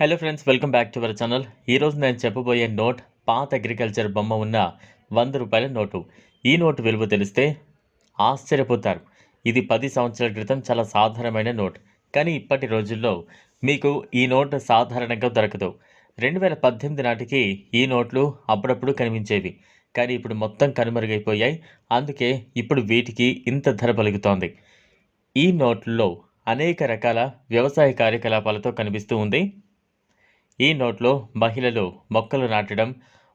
Hello friends welcome back to our channel ఈరోజు నేను చెప్పబోయే నోట్ పాత అగ్రికల్చర్ బొమ్మ ఉన్న వంద రూపాయల నోటు. ఈ నోటు విలువ తెలిస్తే ఆశ్చర్యపోతారు. ఇది పది సంవత్సరాల క్రితం చాలా సాధారణమైన నోట్. కానీ ఇప్పటి రోజుల్లో మీకు ఈ నోట్ సాధారణంగా దొరకదు. రెండు వేల పద్దెనిమిది నాటికి ఈ నోట్లు అప్పుడప్పుడు కనిపించేవి. కానీ ఇప్పుడు మొత్తం కనుమరుగైపోయాయి. అందుకే ఇప్పుడు వీటికి ఇంత ధర పలుకుతోంది. ఈ నోట్లలో అనేక రకాల వ్యవసాయ కార్యకలాపాలతో కనిపిస్తూ ఉంది. ఈ నోట్లో మహిళలు మొక్కలు నాటడం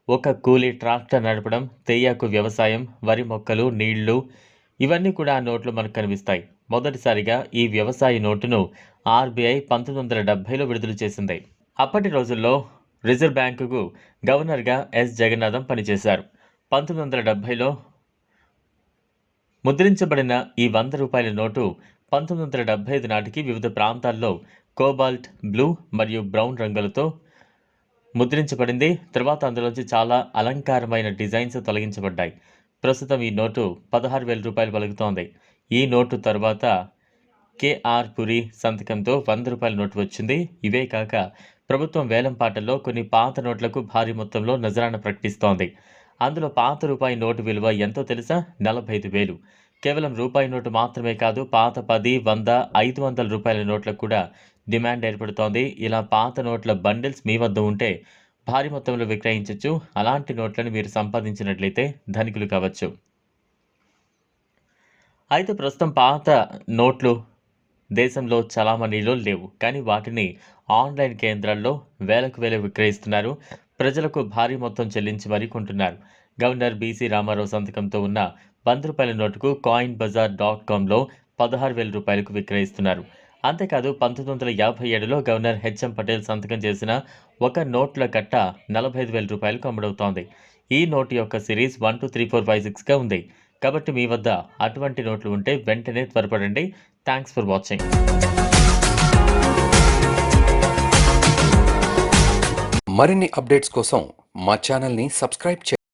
ఒక కూలి ట్రాక్టర్ నడపడం తేయాకు వ్యవసాయం వరి మొక్కలు నీళ్ళు ఇవన్నీ కూడా ఆ నోట్లు మనకు కనిపిస్తాయి. మొదటిసారిగా ఈ వ్యవసాయ నోటును ఆర్బీఐ పంతొమ్మిది వందల డెబ్బైలో విడుదల చేసింది. అప్పటి రోజుల్లో రిజర్వ్ బ్యాంకుకు గవర్నర్గా ఎస్. జగన్నాథం పనిచేశారు. పంతొమ్మిది వందల డెబ్బైలో ముద్రించబడిన ఈ వంద రూపాయల నోటు పంతొమ్మిది వందల డెబ్బై ఐదు నాటికి వివిధ ప్రాంతాల్లో కోబాల్ట్ బ్లూ మరియు బ్రౌన్ రంగులతో ముద్రించబడింది. తర్వాత అందులోంచి చాలా అలంకారమైన డిజైన్స్ తొలగించబడ్డాయి. ప్రస్తుతం ఈ నోటు పదహారు వేల రూపాయలు పలుకుతోంది. ఈ నోటు తర్వాత కేఆర్ పురి సంతకంతో వంద రూపాయల నోటు వచ్చింది. ఇవే కాక ప్రభుత్వం వేలం పాటల్లో కొన్ని పాత నోట్లకు భారీ మొత్తంలో నజరాన ప్రకటిస్తోంది. అందులో పాత రూపాయి నోటు విలువ ఎంతో తెలుసా? నలభై ఐదు వేలు. కేవలం రూపాయి నోటు మాత్రమే కాదు పాత పది వంద ఐదు వందల రూపాయల నోట్లకు కూడా డిమాండ్ ఏర్పడుతోంది. ఇలా పాత నోట్ల బండిల్స్ మీ వద్ద ఉంటే భారీ మొత్తంలో విక్రయించవచ్చు అలాంటి నోట్లను మీరు సంపాదించినట్లయితే ధనికులు కావచ్చు. అయితే ప్రస్తుతం పాత నోట్లు దేశంలో చలామణిలో లేవు. కానీ వాటిని ఆన్లైన్ కేంద్రాల్లో వేలకు వేల విక్రయిస్తున్నారు. ప్రజలకు భారీ మొత్తం చెల్లించి మరీ కొంటున్నారు. గవర్నర్ బీసీ రామారావు సంతకంతో ఉన్న వంద రూపాయల నోటుకు కాయిన్ బజార్ డాట్ కామ్లో పదహారు వేల రూపాయలకు విక్రయిస్తున్నారు. అంతేకాదు పంతొమ్మిది వందల యాభై ఏడులో గవర్నర్ హెచ్ఎం పటేల్ సంతకం చేసిన ఒక నోట్ల కట్ట నలభై ఐదు వేల రూపాయలకు అమ్ముడవుతోంది. ఈ నోటు యొక్క series one two three four five సిక్స్గా ఉంది. కాబట్టి మీ వద్ద అటువంటి నోట్లు ఉంటే వెంటనే త్వరపడండి. థ్యాంక్స్ ఫర్ వాచింగ్ మరిన్ని అప్డేట్స్ కోసం మా ఛానల్ని సబ్స్క్రైబ్ చేయండి.